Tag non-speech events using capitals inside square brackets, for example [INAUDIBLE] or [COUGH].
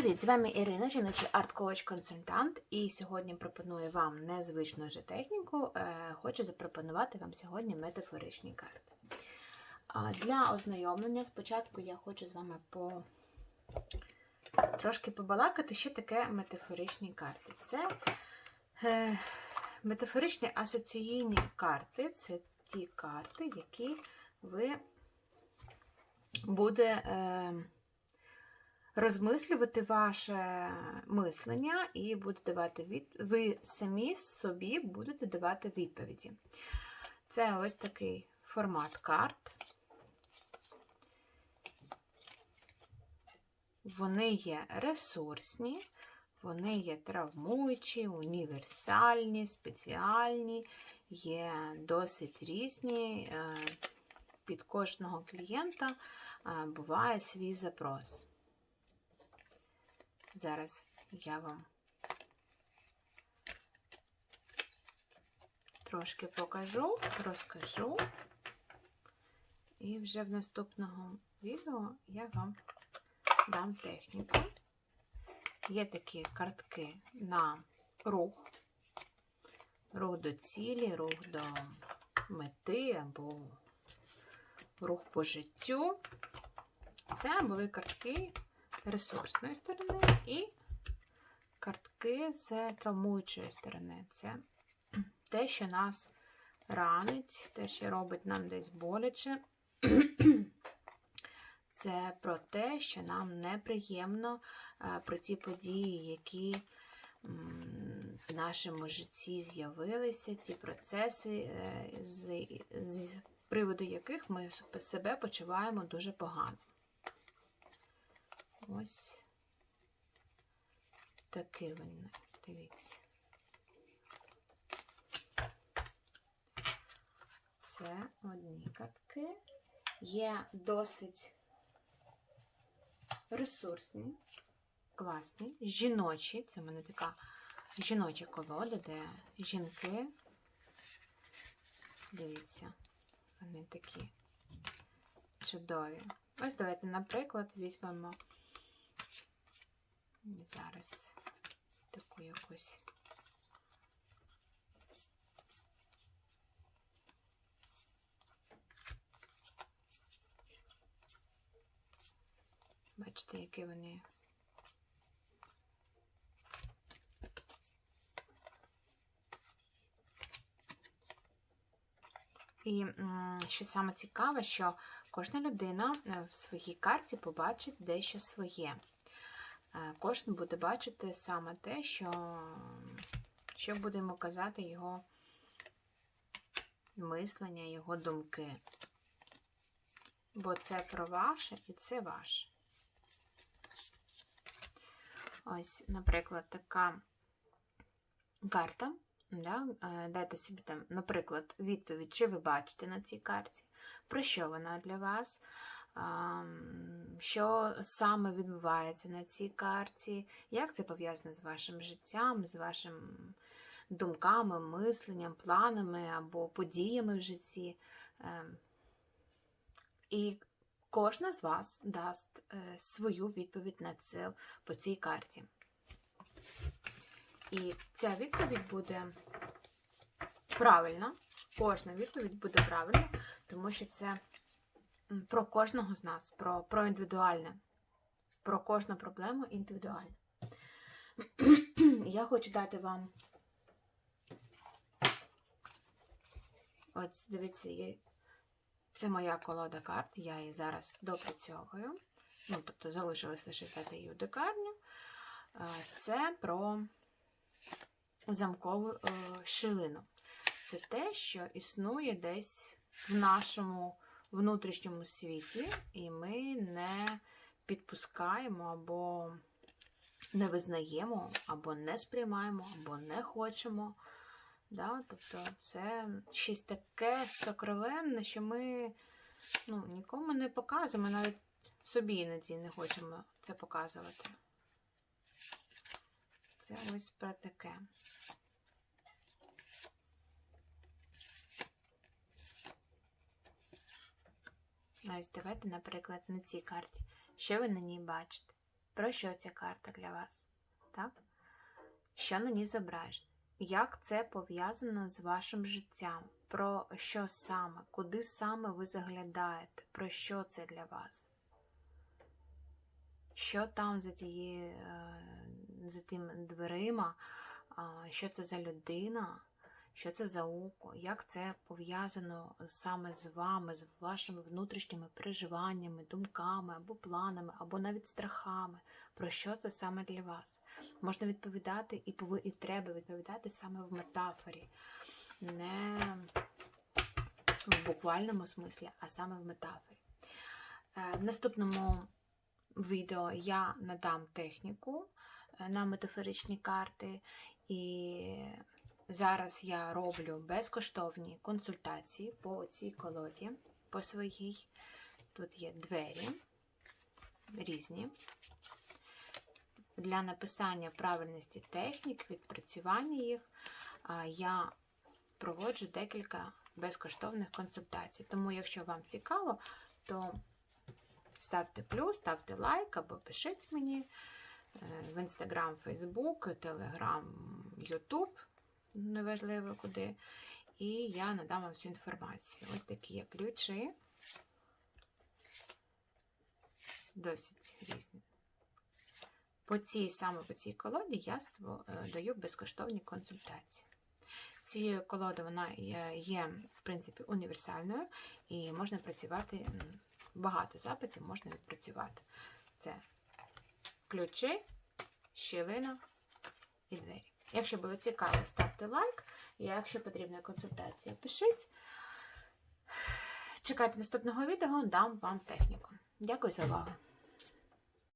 Привіт! З вами Ірина, жіночий арт-коуч-консультант, і сьогодні пропоную вам незвичну вже техніку. Е, Хочу запропонувати вам сьогодні метафоричні карти. Для ознайомлення спочатку я хочу з вами по... трошки побалакати, що таке метафоричні карти. Це е, метафоричні асоційні карти це ті карти, які ви буде. Розмислювати ваше мислення і будете давати від... ви самі собі будете давати відповіді. Це ось такий формат карт. Вони є ресурсні, вони є травмуючі, універсальні, спеціальні, є досить різні. Е, під кожного клієнта е, буває свій запрос. Зараз я вам трошки покажу, розкажу, і вже в наступного відео я вам дам техніку. Є такі картки на рух, рух до цілі, рух до мети або рух по життю. Це були картки ресурсної сторони і картки з травмуючої сторони. Це те, що нас ранить, те, що робить нам десь боляче. [CLEARS THROAT] Це про те, що нам неприємно про ті події, які в нашому житті з'явилися, ті процеси, е, з приводу яких ми себе почуваємо дуже погано. Ось такий він, дивіться. Це одні картки. Є досить ресурсні, класні, жіночі. Це в мене така жіноча колода, де жінки, дивіться, вони такі чудові. Ось давайте, наприклад, візьмемо зараз таку якусь. Бачите, які вони. І що саме цікаве, що кожна людина е, в своїй карті побачить дещо своє. Кожен буде бачити саме те, що, що будемо казати його мислення, його думки. Бо це про ваше і це ваше. Ось, наприклад, така карта. Да? Е, дайте собі там, наприклад, відповідь, що ви бачите на цій карті, про що вона для вас що саме відбувається на цій карті, як це пов'язане з вашим життям, з вашими думками, мисленням, планами або подіями в житті. Ем, і кожна з вас дасть е, свою відповідь на це по цій карті. І ця відповідь буде правильна. Кожна відповідь буде правильна, тому що це про кожного з нас, про, про індивідуальне, про кожну проблему індивідуально. [CLEARS THROAT] Я хочу дати вам. Ось, дивіться, є... це моя колода карт, я її зараз допрацьовую. Ну, тобто, залишилось лише дати її декарню. Це про замкову е, шилину. Це те, що існує десь в нашому внутрішньому світі, і ми не підпускаємо або не визнаємо, або не сприймаємо, або не хочемо. Да? Тобто це щось таке сокровенне, що ми ну, нікому не показуємо, навіть собі іноді не хочемо це показувати. Це ось про таке. Ось давайте, наприклад, на цій карті. Що ви на ній бачите? Про що ця карта для вас? Так? Що на ній зображено? Як це пов'язано з вашим життям? Про що саме? Куди саме ви заглядаєте? Про що це для вас? Що там за тією, е, за тим дверима? Що це за людина? Що це за око? Як це пов'язано саме з вами, з вашими внутрішніми переживаннями, думками або планами, або навіть страхами? Про що це саме для вас? Можна відповідати і пови, і треба відповідати саме в метафорі, не в буквальному смислі, а саме в метафорі. Е, В наступному відео я надам техніку е, на метафоричні карти, і зараз я роблю безкоштовні консультації по цій колоді, по своїй. Тут є двері різні. Для написання правильності технік, відпрацювання їх я проводжу декілька безкоштовних консультацій. Тому, якщо вам цікаво, то ставте плюс, ставте лайк або пишіть мені е, в Інстаграм, Фейсбук, Телеграм, Ютуб, неважливо куди. І я надам вам всю інформацію. Ось такі є ключі. Досить різні. По цій саме по цій колоді я е, даю безкоштовні консультації. Цією колодою вона є, в принципі, універсальною і можна працювати багато запитів можна відпрацювати. Це ключі, щілина і двері. Якщо було цікаво, ставте лайк. Якщо потрібна консультація, пишіть. Чекайте наступного відео, дам вам техніку. Дякую за увагу.